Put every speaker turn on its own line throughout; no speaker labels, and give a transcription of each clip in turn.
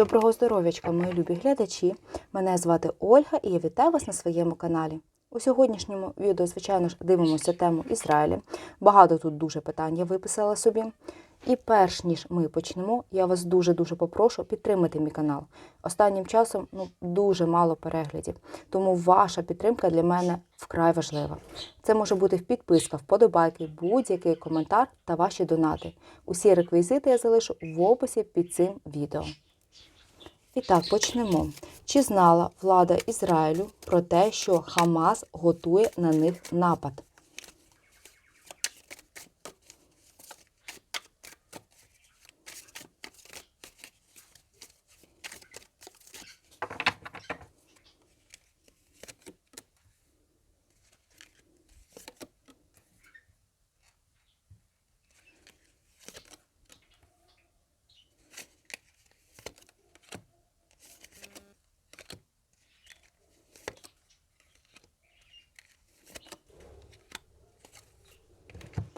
Доброго здоров'ячка, мої любі глядачі! Мене звати Ольга і я вітаю вас на своєму каналі. У сьогоднішньому відео, звичайно ж, дивимося тему Ізраїля. Багато тут дуже питань я виписала собі. І перш ніж ми почнемо, я вас дуже-дуже попрошу підтримати мій канал. Останнім часом ну, дуже мало переглядів, тому ваша підтримка для мене вкрай важлива. Це може бути підписка, вподобайки, будь-який коментар та ваші донати. Усі реквізити я залишу в описі під цим відео. І так, почнемо. Чи знала влада Ізраїлю про те, що Хамас готує на них напад?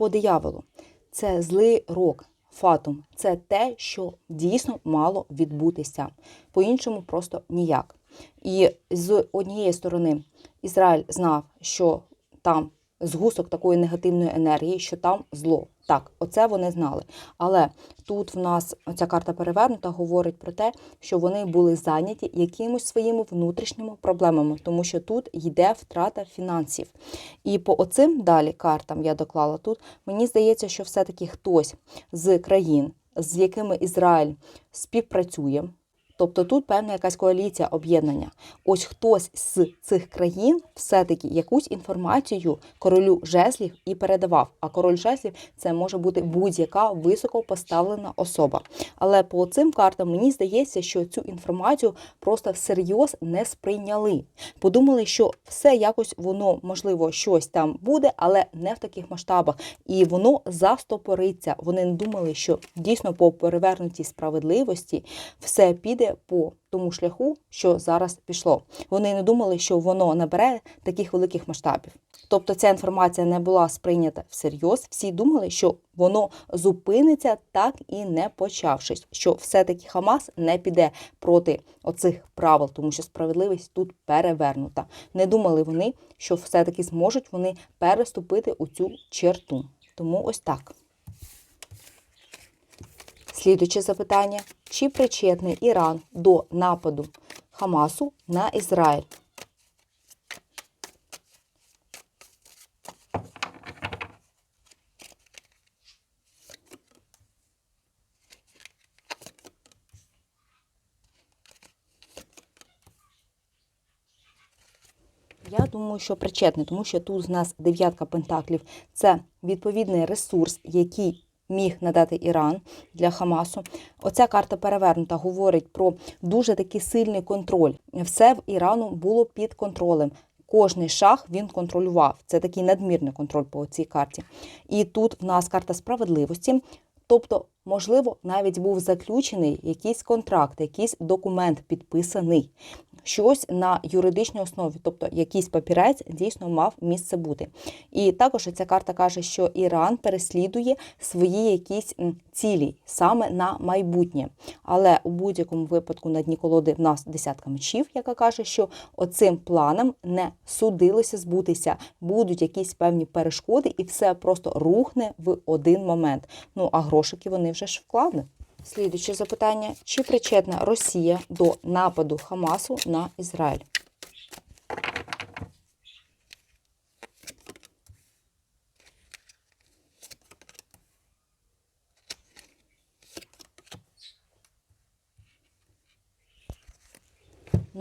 По дияволу. Це злий рок, фатум. Це те, що дійсно мало відбутися. По-іншому просто ніяк. І з однієї сторони Ізраїль знав, що там згусток такої негативної енергії, що там зло. Так, оце вони знали. Але тут в нас ця карта перевернута говорить про те, що вони були зайняті якимось своїми внутрішніми проблемами, тому що тут йде втрата фінансів. І по оцим далі картам я доклала тут. Мені здається, що все-таки хтось з країн, з якими Ізраїль співпрацює. Тобто тут певна якась коаліція об'єднання. Ось хтось з цих країн все-таки якусь інформацію королю жезлів і передавав. А король жезлів це може бути будь-яка високо поставлена особа. Але по цим картам мені здається, що цю інформацію просто всерйоз не сприйняли. Подумали, що все якось воно можливо щось там буде, але не в таких масштабах. І воно застопориться. Вони не думали, що дійсно по перевернутій справедливості все піде по тому шляху, що зараз пішло. Вони не думали, що воно набере таких великих масштабів. Тобто ця інформація не була сприйнята всерйоз. Всі думали, що воно зупиниться так і не почавшись, що все-таки Хамас не піде проти оцих правил, тому що справедливість тут перевернута. Не думали вони, що все-таки зможуть вони переступити у цю черту. Тому ось так. Слідуюче запитання: чи причетний Іран до нападу Хамасу на Ізраїль? Я думаю, що причетний, тому що тут у нас дев'ятка пентаклів це відповідний ресурс, який міг надати Іран для Хамасу. Оця карта перевернута говорить про дуже такий сильний контроль. Все в Ірану було під контролем. Кожний шаг він контролював. Це такий надмірний контроль по цій карті. І тут в нас карта справедливості. Тобто, можливо, навіть був заключений якийсь контракт, якийсь документ підписаний, щось на юридичній основі, тобто якийсь папірець дійсно мав місце бути. І також ця карта каже, що Іран переслідує свої якісь цілі саме на майбутнє. Але у будь-якому випадку на дні колоди в нас десятка мечів, яка каже, що оцим планам не судилося збутися, будуть якісь певні перешкоди, і все просто рухне в один момент. Ну а грошики вони вже ж вкладені. Слідуюче запитання: чи причетна Росія до нападу Хамасу на Ізраїль?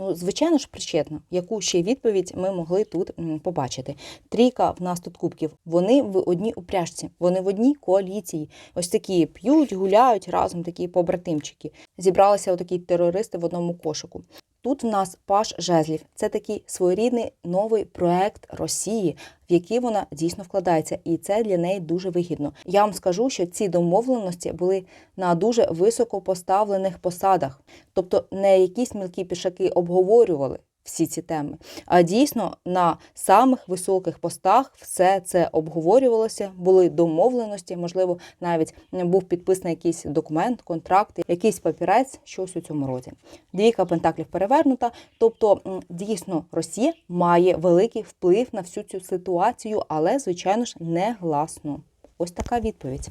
Ну, звичайно ж, причетна. Яку ще відповідь ми могли тут побачити? Трійка в нас тут кубків. Вони в одній упряжці, вони в одній коаліції. Ось такі п'ють, гуляють разом, такі побратимчики. Зібралися отакі терористи в одному кошику. Тут в нас паш жезлів. Це такий своєрідний новий проект Росії, в який вона дійсно вкладається, і це для неї дуже вигідно. Я вам скажу, що ці домовленості були на дуже високо поставлених посадах, тобто не якісь мілкі пішаки обговорювали. Всі ці теми. А дійсно на самих високих постах все це обговорювалося, були домовленості, можливо, навіть був підписаний якийсь документ, контракт, якийсь папірець, щось у цьому роді. Двійка пентаклів перевернута. Тобто, дійсно, Росія має великий вплив на всю цю ситуацію, але, звичайно ж, негласно. Ось така відповідь.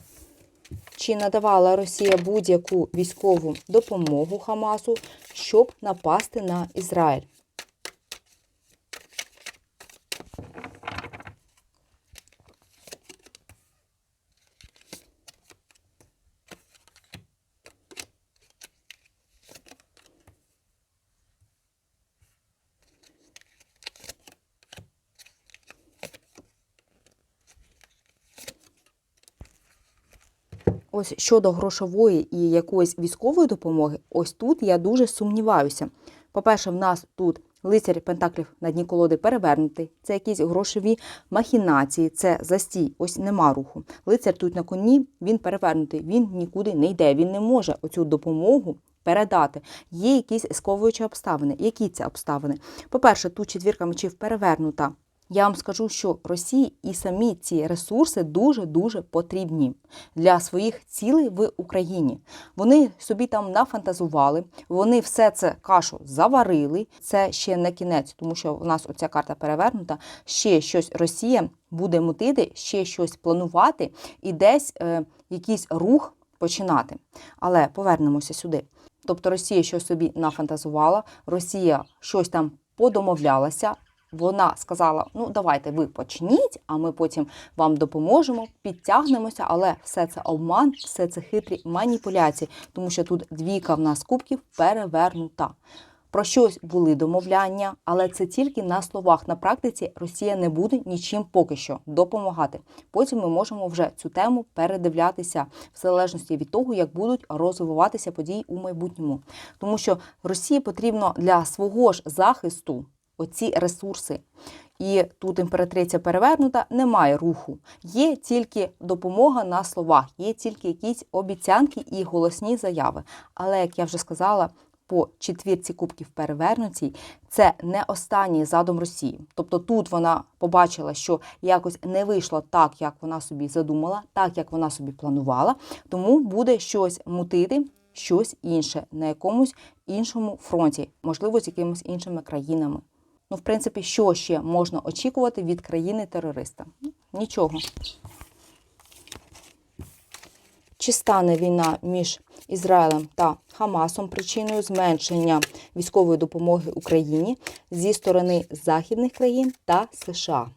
Чи надавала Росія будь-яку військову допомогу Хамасу, щоб напасти на Ізраїль? Ось щодо грошової і якоїсь військової допомоги, ось тут я дуже сумніваюся. По-перше, в нас тут лицар Пентаклів на дні колоди перевернутий, це якісь грошові махінації, це застій, ось нема руху. Лицар тут на коні, він перевернутий, він нікуди не йде, він не може оцю допомогу передати. Є якісь сковуючі обставини. Які це обставини? По-перше, тут четвірка мечів перевернута. Я вам скажу, що Росії і самі ці ресурси дуже-дуже потрібні для своїх цілей в Україні. Вони собі там нафантазували, вони все це кашу заварили. Це ще не кінець, тому що у нас оця карта перевернута. Ще щось Росія буде мутити, ще щось планувати і десь е, якийсь рух починати. Але повернемося сюди. Тобто Росія щось собі нафантазувала, Росія щось там подомовлялася. Вона сказала: ну давайте ви почніть, а ми потім вам допоможемо, підтягнемося, але все це обман, все це хитрі маніпуляції, тому що тут двійка в нас кубків перевернута. Про щось були домовляння, але це тільки на словах. На практиці Росія не буде нічим поки що допомагати. Потім ми можемо вже цю тему передивлятися в залежності від того, як будуть розвиватися події у майбутньому. Тому що Росії потрібно для свого ж захисту оці ресурси. І тут імператриця перевернута, немає руху. Є тільки допомога на словах, є тільки якісь обіцянки і голосні заяви. Але, як я вже сказала, по четвірці кубків перевернутій, це не останній задум Росії. Тобто тут вона побачила, що якось не вийшло так, як вона собі задумала, так як вона собі планувала, тому буде щось мутити, щось інше на якомусь іншому фронті, можливо, з якимись іншими країнами. Ну, в принципі, що ще можна очікувати від країни-терориста? Ну, Нічого. Чи стане війна між Ізраїлем та Хамасом причиною зменшення військової допомоги Україні зі сторони західних країн та США?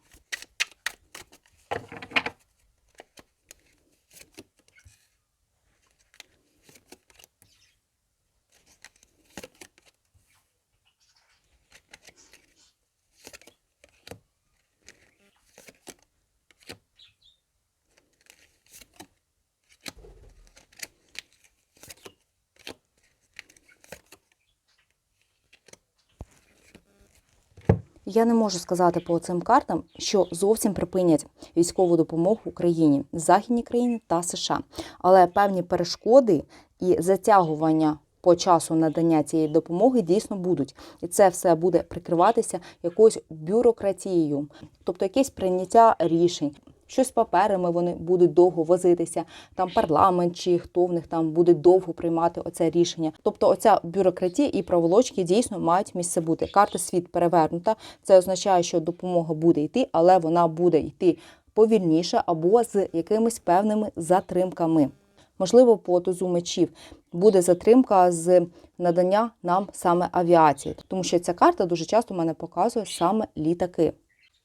Я не можу сказати по цим картам, що зовсім припинять військову допомогу Україні, західній країні та США. Але певні перешкоди і затягування по часу надання цієї допомоги дійсно будуть, і це все буде прикриватися якоюсь бюрократією, тобто якесь прийняття рішень. Щось паперами вони будуть довго возитися, там парламент чи хто в них там буде довго приймати оце рішення. Тобто, оця бюрократія і проволочки дійсно мають місце бути. Карта світ перевернута. Це означає, що допомога буде йти, але вона буде йти повільніше або з якимись певними затримками. Можливо, по тузу мечів буде затримка з надання нам саме авіації, тому що ця карта дуже часто мене показує саме літаки.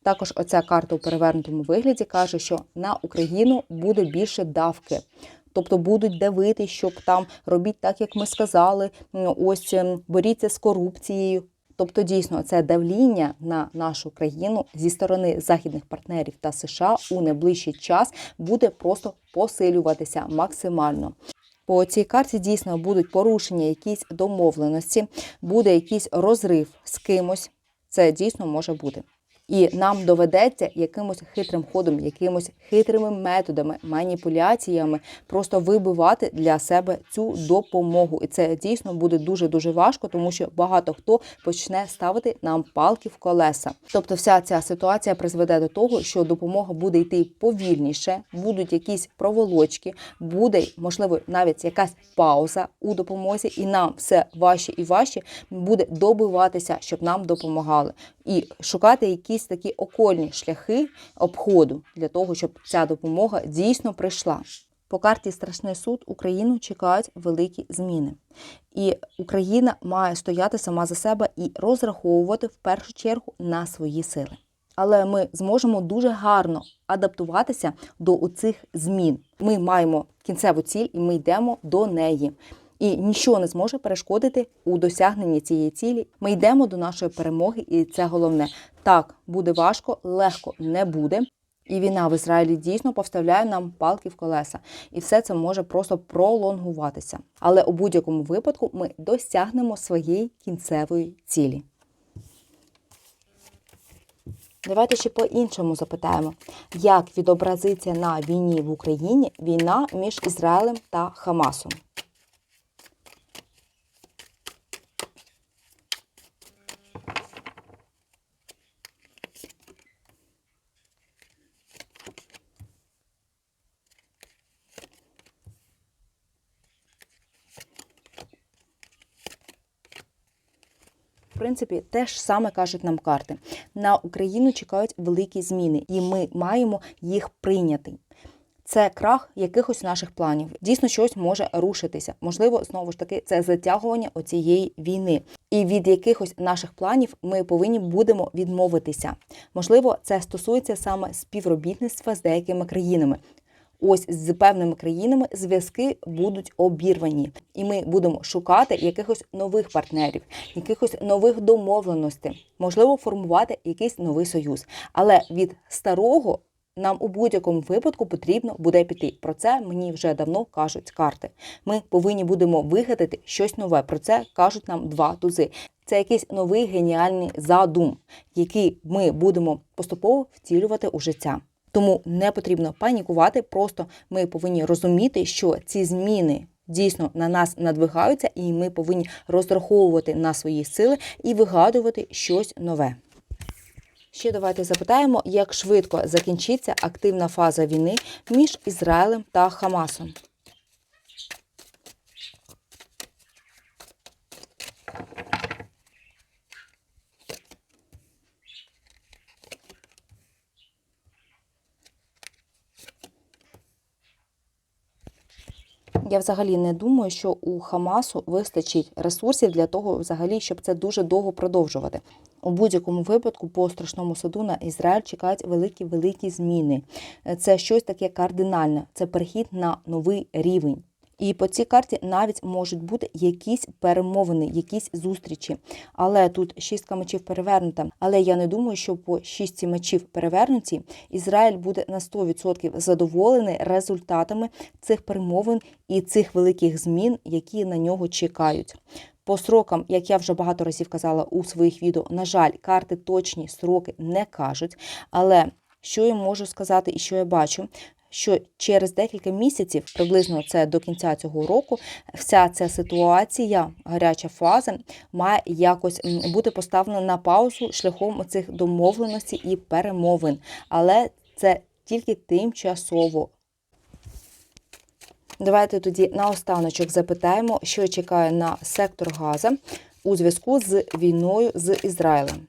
Також оця карта у перевернутому вигляді каже, що на Україну буде більше давки. Тобто будуть давити, щоб там робіть так, як ми сказали. Ось ем, боріться з корупцією. Тобто, дійсно, це давління на нашу країну зі сторони західних партнерів та США у найближчий час буде просто посилюватися максимально. По цій карті дійсно будуть порушення, якісь домовленості, буде якийсь розрив з кимось. Це дійсно може бути. І нам доведеться якимось хитрим ходом, якимось хитрими методами, маніпуляціями просто вибивати для себе цю допомогу. І це дійсно буде дуже дуже важко, тому що багато хто почне ставити нам палки в колеса. Тобто, вся ця ситуація призведе до того, що допомога буде йти повільніше, будуть якісь проволочки, буде можливо навіть якась пауза у допомозі, і нам все важче і важче буде добиватися, щоб нам допомагали, і шукати якісь такі окольні шляхи обходу для того, щоб ця допомога дійсно прийшла. По карті Страшний суд Україну чекають великі зміни, і Україна має стояти сама за себе і розраховувати в першу чергу на свої сили. Але ми зможемо дуже гарно адаптуватися до цих змін. Ми маємо кінцеву ціль, і ми йдемо до неї. І нічого не зможе перешкодити у досягненні цієї цілі. Ми йдемо до нашої перемоги, і це головне. Так буде важко, легко не буде. І війна в Ізраїлі дійсно повставляє нам палки в колеса, і все це може просто пролонгуватися. Але у будь-якому випадку ми досягнемо своєї кінцевої цілі. Давайте ще по-іншому запитаємо, як відобразиться на війні в Україні війна між Ізраїлем та Хамасом. Принципі, те ж саме кажуть нам карти. На Україну чекають великі зміни, і ми маємо їх прийняти. Це крах якихось наших планів. Дійсно, щось може рушитися. Можливо, знову ж таки, це затягування оцієї війни. І від якихось наших планів ми повинні будемо відмовитися. Можливо, це стосується саме співробітництва з деякими країнами. Ось з певними країнами зв'язки будуть обірвані, і ми будемо шукати якихось нових партнерів, якихось нових домовленостей, можливо, формувати якийсь новий союз. Але від старого нам у будь-якому випадку потрібно буде піти. Про це мені вже давно кажуть карти. Ми повинні будемо вигадати щось нове. Про це кажуть нам два тузи. Це якийсь новий геніальний задум, який ми будемо поступово втілювати у життя. Тому не потрібно панікувати, просто ми повинні розуміти, що ці зміни дійсно на нас надвигаються, і ми повинні розраховувати на свої сили і вигадувати щось нове. Ще давайте запитаємо, як швидко закінчиться активна фаза війни між Ізраїлем та Хамасом. Я взагалі не думаю, що у Хамасу вистачить ресурсів для того, взагалі, щоб це дуже довго продовжувати. У будь-якому випадку по страшному суду на Ізраїль чекають великі великі зміни. Це щось таке кардинальне, це перехід на новий рівень. І по цій карті навіть можуть бути якісь перемовини, якісь зустрічі. Але тут шістка мечів перевернута. Але я не думаю, що по шістці мечів перевернуті Ізраїль буде на 100% задоволений результатами цих перемовин і цих великих змін, які на нього чекають. По срокам, як я вже багато разів казала у своїх відео, на жаль, карти точні сроки не кажуть. Але що я можу сказати і що я бачу? Що через декілька місяців, приблизно це до кінця цього року, вся ця ситуація, гаряча фаза, має якось бути поставлена на паузу шляхом цих домовленостей і перемовин. Але це тільки тимчасово. Давайте тоді наостаночок запитаємо, що чекає на сектор Газа у зв'язку з війною з Ізраїлем.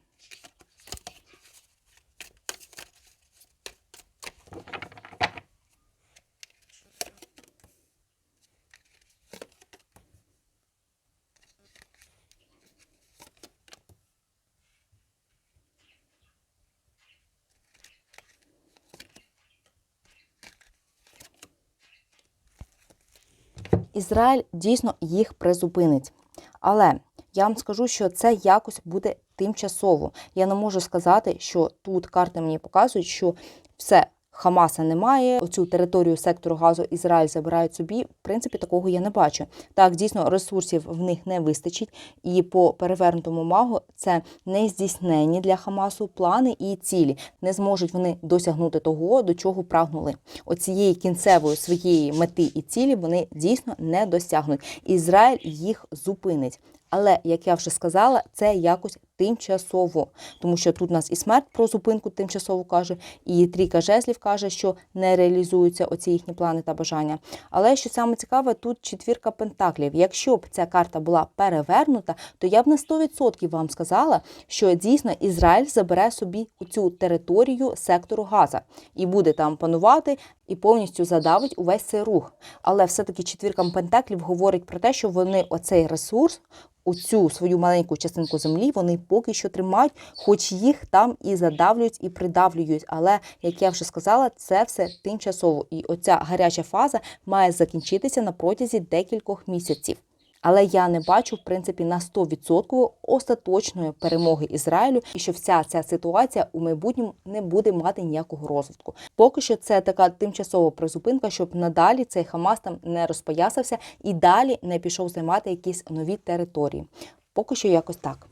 Ізраїль дійсно їх призупинить. Але я вам скажу, що це якось буде тимчасово. Я не можу сказати, що тут карти мені показують, що все Хамаса немає. Оцю територію сектору газу Ізраїль забирають собі. В принципі, такого я не бачу. Так, дійсно, ресурсів в них не вистачить, і по перевернутому магу це не здійснені для Хамасу плани і цілі. Не зможуть вони досягнути того, до чого прагнули. Оцієї кінцевої своєї мети і цілі вони дійсно не досягнуть. Ізраїль їх зупинить. Але як я вже сказала, це якось тимчасово, тому що тут у нас і смерть про зупинку тимчасово каже, і трійка жезлів каже, що не реалізуються оці їхні плани та бажання. Але що саме цікаве, тут четвірка пентаклів. Якщо б ця карта була перевернута, то я б на 100% вам сказала, що дійсно Ізраїль забере собі цю територію сектору Газа і буде там панувати. І повністю задавить увесь цей рух. Але все-таки четвірка пентаклів говорить про те, що вони оцей ресурс, у цю свою маленьку частинку землі, вони поки що тримають, хоч їх там і задавлюють, і придавлюють. Але як я вже сказала, це все тимчасово. І оця гаряча фаза має закінчитися на протязі декількох місяців. Але я не бачу, в принципі, на 100% остаточної перемоги Ізраїлю, і що вся ця ситуація у майбутньому не буде мати ніякого розвитку. Поки що це така тимчасова призупинка, щоб надалі цей Хамас там не розпоясався і далі не пішов займати якісь нові території. Поки що якось так.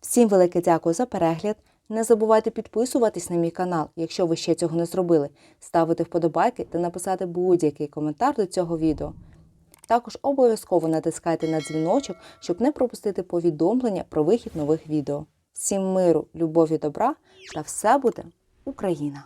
Всім велике дякую за перегляд. Не забувайте підписуватись на мій канал, якщо ви ще цього не зробили, ставити вподобайки та написати будь-який коментар до цього відео. Також обов'язково натискайте на дзвіночок, щоб не пропустити повідомлення про вихід нових відео. Всім миру, любові, добра та все буде Україна!